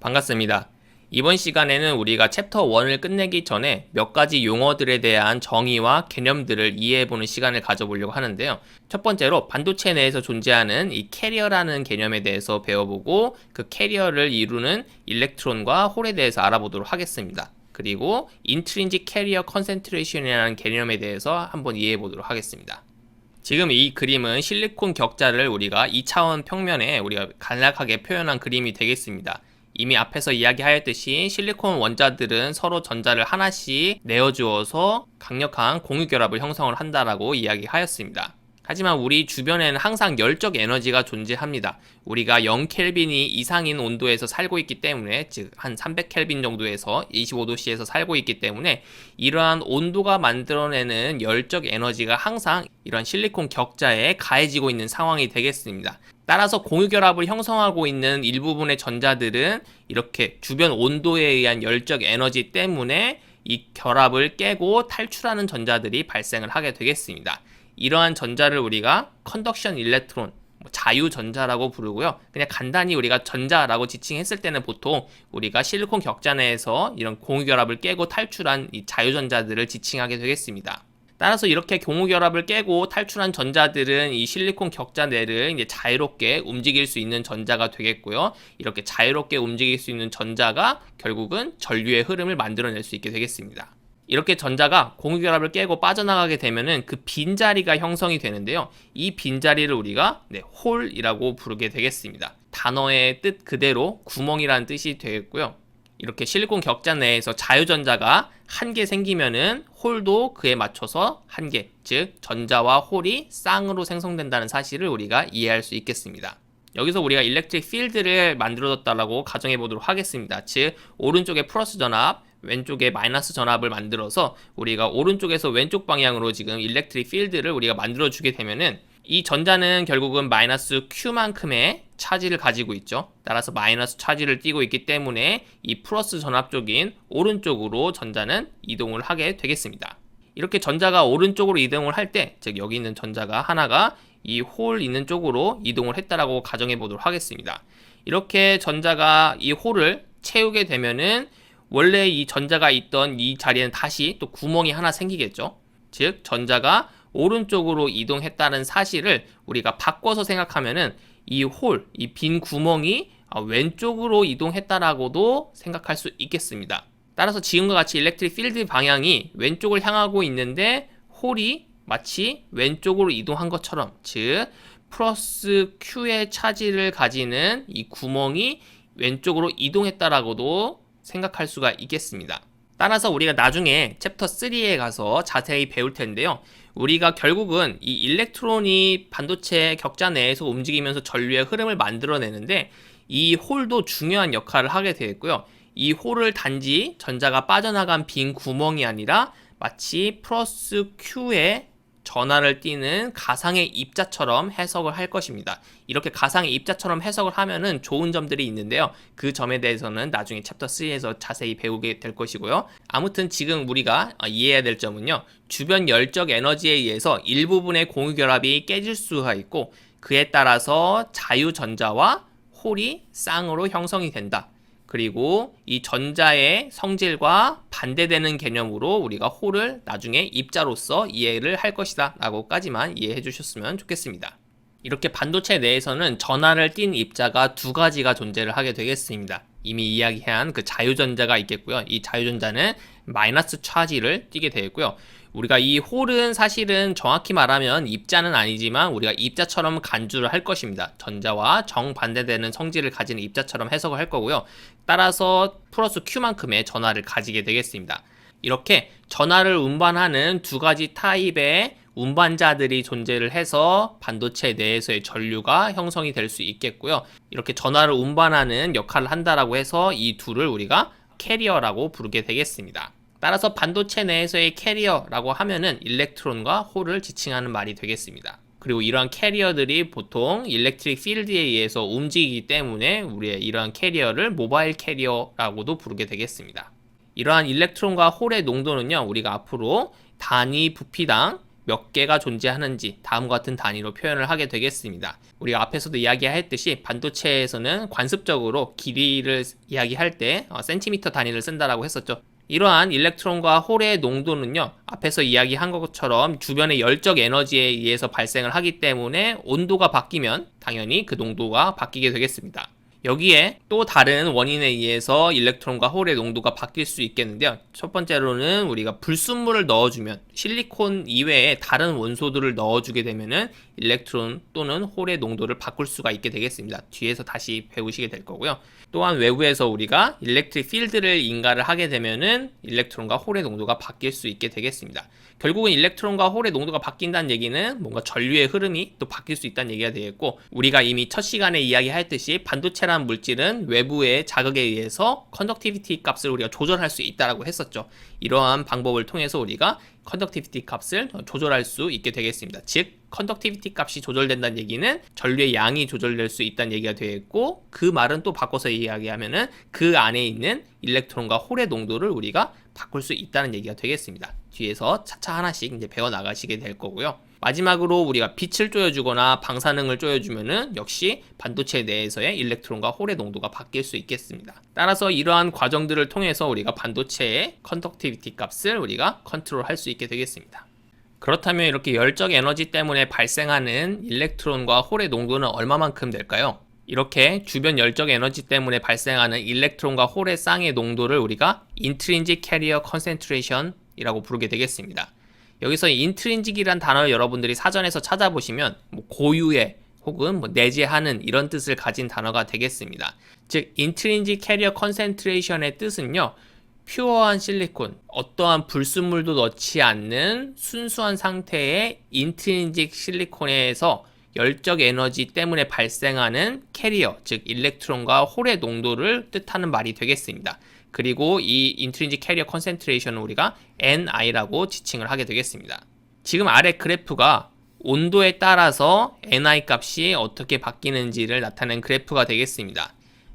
반갑습니다. 이번 시간에는 우리가 챕터 1을 끝내기 전에 몇 가지 용어들에 대한 정의와 개념들을 이해해보는 시간을 가져보려고 하는데요. 첫 번째로 반도체 내에서 존재하는 이 캐리어라는 개념에 대해서 배워보고 그 캐리어를 이루는 일렉트론과 홀에 대해서 알아보도록 하겠습니다. 그리고 인트린직 캐리어 컨센트레이션이라는 개념에 대해서 한번 이해해보도록 하겠습니다. 지금 이 그림은 실리콘 격자를 우리가 2차원 평면에 우리가 간략하게 표현한 그림이 되겠습니다. 이미 앞에서 이야기하였듯이 실리콘 원자들은 서로 전자를 하나씩 내어주어서 강력한 공유 결합을 형성을 한다라고 이야기하였습니다. 하지만 우리 주변에는 항상 열적 에너지가 존재합니다. 우리가 0켈빈이 이상인 온도에서 살고 있기 때문에 즉 한 300켈빈 정도에서 25도씨에서 살고 있기 때문에 이러한 온도가 만들어내는 열적 에너지가 항상 이런 실리콘 격자에 가해지고 있는 상황이 되겠습니다. 따라서 공유 결합을 형성하고 있는 일부분의 전자들은 이렇게 주변 온도에 의한 열적 에너지 때문에 이 결합을 깨고 탈출하는 전자들이 발생을 하게 되겠습니다. 이러한 전자를 우리가 컨덕션 일렉트론 뭐 자유전자라고 부르고요. 그냥 간단히 우리가 전자라고 지칭했을 때는 보통 우리가 실리콘 격자 내에서 이런 공유 결합을 깨고 탈출한 이 자유전자들을 지칭하게 되겠습니다. 따라서 이렇게 공유 결합을 깨고 탈출한 전자들은 이 실리콘 격자 내를 이제 자유롭게 움직일 수 있는 전자가 되겠고요. 이렇게 자유롭게 움직일 수 있는 전자가 결국은 전류의 흐름을 만들어낼 수 있게 되겠습니다. 이렇게 전자가 공유 결합을 깨고 빠져나가게 되면은 그 빈자리가 형성이 되는데요. 이 빈자리를 우리가 네, 홀이라고 부르게 되겠습니다. 단어의 뜻 그대로 구멍이라는 뜻이 되겠고요. 이렇게 실리콘 격자 내에서 자유전자가 한 개 생기면은 홀도 그에 맞춰서 한 개, 즉 전자와 홀이 쌍으로 생성된다는 사실을 우리가 이해할 수 있겠습니다. 여기서 우리가 일렉트릭 필드를 만들어뒀다라고 가정해 보도록 하겠습니다. 즉 오른쪽에 플러스 전압, 왼쪽에 마이너스 전압을 만들어서 우리가 오른쪽에서 왼쪽 방향으로 지금 일렉트릭 필드를 우리가 만들어 주게 되면은 이 전자는 결국은 마이너스 Q만큼의 차지를 가지고 있죠. 따라서 마이너스 차지를 띠고 있기 때문에 이 플러스 전압 쪽인 오른쪽으로 전자는 이동을 하게 되겠습니다. 이렇게 전자가 오른쪽으로 이동을 할 때, 즉 여기 있는 전자가 하나가 이 홀 있는 쪽으로 이동을 했다라고 가정해 보도록 하겠습니다. 이렇게 전자가 이 홀을 채우게 되면은 원래 이 전자가 있던 이 자리에는 다시 또 구멍이 하나 생기겠죠. 즉 전자가 오른쪽으로 이동했다는 사실을 우리가 바꿔서 생각하면은 이 홀, 이 빈 구멍이 왼쪽으로 이동했다라고도 생각할 수 있겠습니다. 따라서 지금과 같이 일렉트릭 필드 방향이 왼쪽을 향하고 있는데 홀이 마치 왼쪽으로 이동한 것처럼 즉 플러스 Q의 차지를 가지는 이 구멍이 왼쪽으로 이동했다라고도 생각할 수가 있겠습니다. 따라서 우리가 나중에 챕터 3에 가서 자세히 배울 텐데요. 우리가 결국은 이 일렉트론이 반도체 격자 내에서 움직이면서 전류의 흐름을 만들어내는데 이 홀도 중요한 역할을 하게 되겠고요. 이 홀을 단지 전자가 빠져나간 빈 구멍이 아니라 마치 플러스 Q의 전화를 띠는 가상의 입자처럼 해석을 할 것입니다. 이렇게 가상의 입자처럼 해석을 하면은 좋은 점들이 있는데요. 그 점에 대해서는 나중에 챕터 3에서 자세히 배우게 될 것이고요. 아무튼 지금 우리가 이해해야 될 점은요. 주변 열적 에너지에 의해서 일부분의 공유 결합이 깨질 수가 있고 그에 따라서 자유 전자와 홀이 쌍으로 형성이 된다. 그리고 이 전자의 성질과 반대되는 개념으로 우리가 홀을 나중에 입자로서 이해를 할 것이다 라고까지만 이해해 주셨으면 좋겠습니다. 이렇게 반도체 내에서는 전하를 띤 입자가 두 가지가 존재를 하게 되겠습니다. 이미 이야기한 그 자유전자가 있겠고요. 이 자유전자는 마이너스 차지를 띠게 되겠고요. 우리가 이 홀은 사실은 정확히 말하면 입자는 아니지만 우리가 입자처럼 간주를 할 것입니다. 전자와 정반대되는 성질을 가지는 입자처럼 해석을 할 거고요. 따라서 플러스 Q만큼의 전하를 가지게 되겠습니다. 이렇게 전하를 운반하는 두 가지 타입의 운반자들이 존재를 해서 반도체 내에서의 전류가 형성이 될 수 있겠고요. 이렇게 전하를 운반하는 역할을 한다라고 해서 이 둘을 우리가 캐리어라고 부르게 되겠습니다. 따라서 반도체 내에서의 캐리어라고 하면은 일렉트론과 홀을 지칭하는 말이 되겠습니다. 그리고 이러한 캐리어들이 보통 일렉트릭 필드에 의해서 움직이기 때문에 우리의 이러한 캐리어를 모바일 캐리어라고도 부르게 되겠습니다. 이러한 일렉트론과 홀의 농도는요, 우리가 앞으로 단위 부피당 몇 개가 존재하는지 다음과 같은 단위로 표현을 하게 되겠습니다. 우리가 앞에서도 이야기했듯이 반도체에서는 관습적으로 길이를 이야기할 때 어, 센티미터 단위를 쓴다라고 했었죠. 이러한 일렉트론과 홀의 농도는요, 앞에서 이야기한 것처럼 주변의 열적 에너지에 의해서 발생을 하기 때문에 온도가 바뀌면 당연히 그 농도가 바뀌게 되겠습니다. 여기에 또 다른 원인에 의해서 일렉트론과 홀의 농도가 바뀔 수 있겠는데요. 첫 번째로는 우리가 불순물을 넣어주면 실리콘 이외에 다른 원소들을 넣어주게 되면은 일렉트론 또는 홀의 농도를 바꿀 수가 있게 되겠습니다. 뒤에서 다시 배우시게 될 거고요. 또한 외부에서 우리가 일렉트릭 필드를 인가를 하게 되면은 일렉트론과 홀의 농도가 바뀔 수 있게 되겠습니다. 결국은 일렉트론과 홀의 농도가 바뀐다는 얘기는 뭔가 전류의 흐름이 또 바뀔 수 있다는 얘기가 되겠고 우리가 이미 첫 시간에 이야기했듯이 반도체라 는 물질은 외부의 자극에 의해서 컨덕티비티 값을 우리가 조절할 수 있다라고 했었죠. 이러한 방법을 통해서 우리가 컨덕티비티 값을 조절할 수 있게 되겠습니다. 즉 컨덕티비티 값이 조절된다는 얘기는 전류의 양이 조절될 수 있다는 얘기가 되겠고 그 말은 또 바꿔서 이야기하면은 그 안에 있는 일렉트론과 홀의 농도를 우리가 바꿀 수 있다는 얘기가 되겠습니다. 뒤에서 차차 하나씩 이제 배워 나가시게 될 거고요. 마지막으로 우리가 빛을 쪼여주거나 방사능을 쪼여주면은 역시 반도체 내에서의 일렉트론과 홀의 농도가 바뀔 수 있겠습니다. 따라서 이러한 과정들을 통해서 우리가 반도체의 컨덕티비티 값을 우리가 컨트롤할 수 있게 되겠습니다. 그렇다면 이렇게 열적 에너지 때문에 발생하는 일렉트론과 홀의 농도는 얼마만큼 될까요? 이렇게 주변 열적 에너지 때문에 발생하는 일렉트론과 홀의 쌍의 농도를 우리가 intrinsic carrier concentration이라고 부르게 되겠습니다. 여기서 인트린직이란 단어를 여러분들이 사전에서 찾아보시면 뭐 고유의 혹은 뭐 내재하는 이런 뜻을 가진 단어가 되겠습니다. 즉 인트린직 캐리어 컨센트레이션의 뜻은요. 퓨어한 실리콘, 어떠한 불순물도 넣지 않는 순수한 상태의 인트린직 실리콘에서 열적 에너지 때문에 발생하는 캐리어, 즉 일렉트론과 홀의 농도를 뜻하는 말이 되겠습니다. 그리고 이 인트린직 캐리어 컨센트레이션을 우리가 NI라고 지칭을 하게 되겠습니다. 지금 아래 그래프가 온도에 따라서 NI 값이 어떻게 바뀌는지를 나타낸 그래프가 되겠습니다.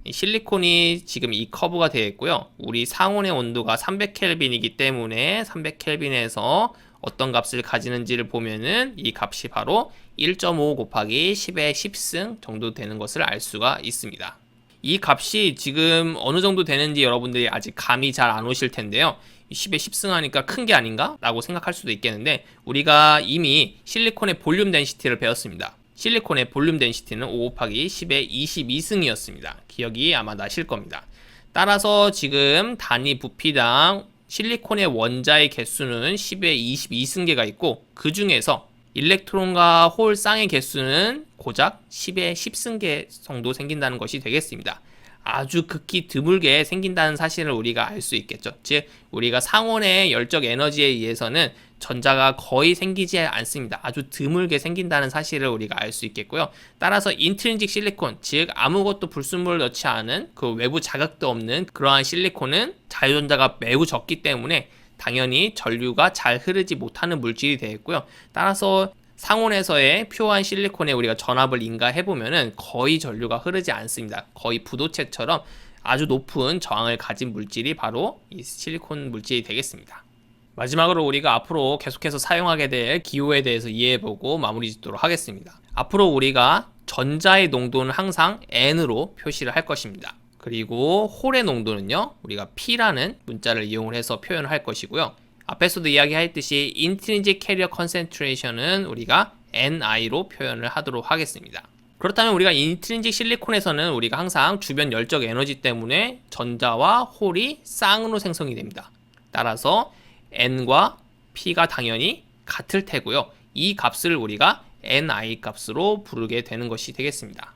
실리콘이 지금 이 커브가 되어 있고요. 우리 상온의 온도가 300켈빈이기 때문에 300켈빈에서 어떤 값을 가지는지를 보면은 이 값이 바로 1.5 곱하기 10의 10승 정도 되는 것을 알 수가 있습니다. 이 값이 지금 어느 정도 되는지 여러분들이 아직 감이 잘 안 오실 텐데요. 10에 10승 하니까 큰 게 아닌가? 라고 생각할 수도 있겠는데 우리가 이미 실리콘의 볼륨 덴시티를 배웠습니다. 실리콘의 볼륨 덴시티는 5 곱하기 10의 22승이었습니다. 기억이 아마 나실 겁니다. 따라서 지금 단위 부피당 실리콘의 원자의 개수는 10의 22승계가 있고 그 중에서 일렉트론과 홀 쌍의 개수는 고작 10의 10승계 정도 생긴다는 것이 되겠습니다. 아주 극히 드물게 생긴다는 사실을 우리가 알 수 있겠죠. 즉, 우리가 상온의 열적 에너지에 의해서는 전자가 거의 생기지 않습니다. 아주 드물게 생긴다는 사실을 우리가 알 수 있겠고요. 따라서 인트린직 실리콘, 즉 아무것도 불순물을 넣지 않은 그 외부 자극도 없는 그러한 실리콘은 자유전자가 매우 적기 때문에 당연히 전류가 잘 흐르지 못하는 물질이 되겠고요. 따라서 상온에서의 표한 실리콘에 우리가 전압을 인가해 보면은 거의 전류가 흐르지 않습니다. 거의 부도체처럼 아주 높은 저항을 가진 물질이 바로 이 실리콘 물질이 되겠습니다. 마지막으로 우리가 앞으로 계속해서 사용하게 될 기호에 대해서 이해해보고 마무리 짓도록 하겠습니다. 앞으로 우리가 전자의 농도는 항상 N으로 표시를 할 것입니다. 그리고 홀의 농도는요, 우리가 P라는 문자를 이용을 해서 표현을 할 것이고요. 앞에서도 이야기했듯이 intrinsic carrier concentration은 우리가 NI로 표현을 하도록 하겠습니다. 그렇다면 우리가 인트린직 실리콘에서는 우리가 항상 주변 열적 에너지 때문에 전자와 홀이 쌍으로 생성이 됩니다. 따라서 N과 P가 당연히 같을 테고요. 이 값을 우리가 NI 값으로 부르게 되는 것이 되겠습니다.